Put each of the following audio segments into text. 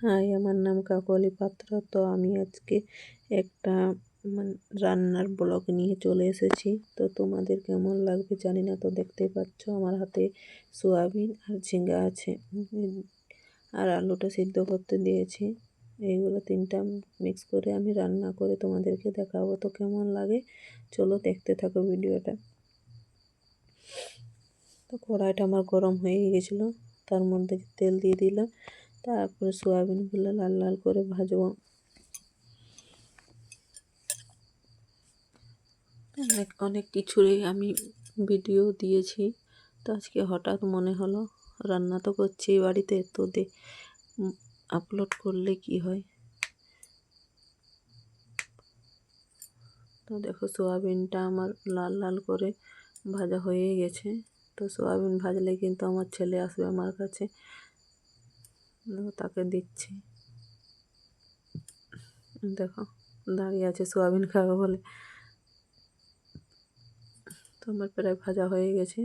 High, আমার নাম কাকলি পাত্র। তো আমি আজকে একটা মানে রান্নার ব্লগ নিয়ে চলে এসেছি। তো তোমাদের কেমন লাগবে জানি না, তো দেখতেই পাচ্ছ আমার হাতে সোয়াবিন আর ঝিঙ্গা আছে। আর আলুটা সিদ্ধ করতে দিয়েছি। এইগুলো তিনটা মিক্স করে আমি রান্না করে তোমাদেরকে দেখাবো। তো কেমন লাগে? চলো দেখতে থাকো ভিডিওটা। তো কড়াইটা আমার গরম হয়ে গেছিল তার মধ্যে তেল দিয়ে দিলাম। তারপরে সোয়াবিনগুলো লাল লাল করে ভাজবো। অনেক অনেক কিছুরই আমি ভিডিও দিয়েছি। তো আজকে হঠাৎ মনে হলো, রান্না তো করছি বাড়িতে, তো দে আপলোড করলে কি হয়? তো দেখো সোয়াবিনটা আমার লাল লাল করে ভাজা হয়ে গেছে। তো সোয়াবিন ভাজলে কিন্তু আমার ছেলে আসবে আমার কাছে। তাকে দিচ্ছি। দেখো, দাঁড়িয়ে আছে সোয়াবিন খাবে বলে। তো আমার প্রায় ভাজা হয়ে গেছে।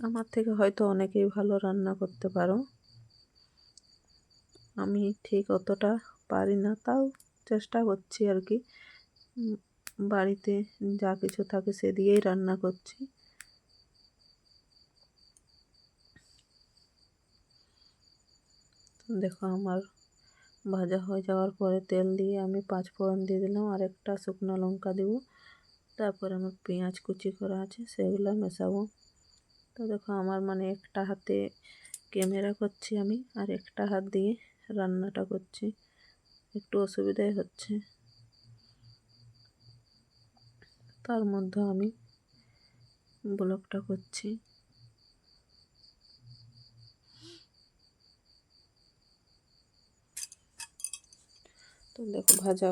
আমার থেকে হয়তো অনেকেই ভালো রান্না করতে পারো। আমি ঠিক অতটা পারি না, তাও চেষ্টা করছি আর কি। বাড়িতে যা কিছু থাকে সে দিয়েই রান্না করছি। দেখো আমার ভাজা হয়ে যাওয়ার পরে তেল দিয়ে আমি পাঁচ ফোড়ন দিয়ে দিলাম, আর একটা শুকনো লঙ্কা দেবো। তারপরে আমার পেঁয়াজ কুচি করা আছে, সেগুলো মেশাবো। তো দেখো আমার মানে একটা হাতে ক্যামেরা করছি আমি, আর একটা হাত দিয়ে রান্নাটা করছি। একটু অসুবিধাই হচ্ছে। তার মধ্যে আমি ব্লগটা করছি। তো দেখো ভাজা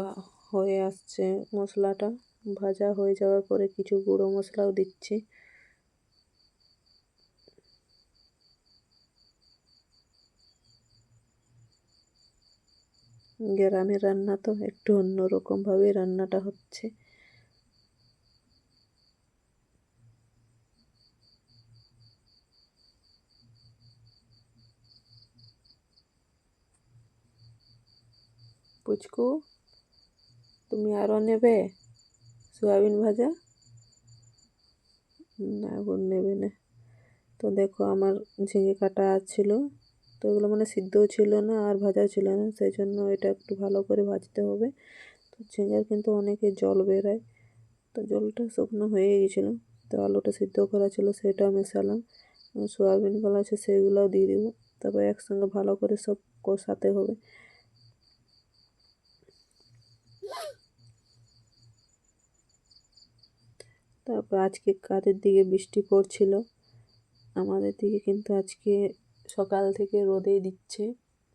হয়ে আসছে মশলাটা। ভাজা হয়ে যাওয়ার পরে কিছু গুঁড়ো মশলাও দিচ্ছি। গ্রামের রান্না তো একটু অন্যরকমভাবে রান্নাটা হচ্ছে। পুচকু, তুমি আরও নেবে? সয়াবিন ভাজা? না এখন নেবে না। তো দেখো আমার ঝিঙে কাটা ছিল, তো ওগুলো মানে সিদ্ধও ছিল না আর ভাজাও ছিল না, সেই জন্য এটা একটু ভালো করে ভাজতে হবে। তো ঝিঙের কিন্তু অনেকে জল বেরোয়, তো জলটা শুকনো হয়ে গেছিল তো আলুটা সিদ্ধ করা ছিল সেটাও মেশালাম। সোয়াবিনগুলো আছে সেগুলোও দিয়ে দেবো, তারপর একসঙ্গে ভালো করে সব কষাতে হবে। তারপর আজকে কাদের দিকে বৃষ্টি পড়ছিল? আমাদের দিকে কিন্তু আজকে সকাল থেকে রোদেই দিচ্ছে,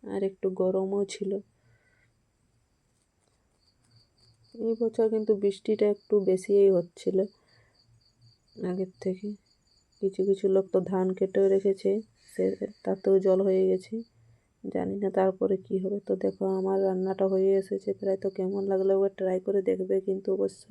আর একটু গরমও ছিল। এই বছর কিন্তু বৃষ্টিটা একটু বেশিই হচ্ছিল আগের থেকে। কিছু কিছু লোক তো ধান কেটেও রেখেছে, সে তাতেও জল হয়ে গেছে। জানি না তারপরে কি হবে। তো দেখো, আমার রান্নাটা হয়ে এসেছে, প্রায় তো কেমন লাগল একবার ট্রাই করে দেখবে কিন্তু অবশ্যই।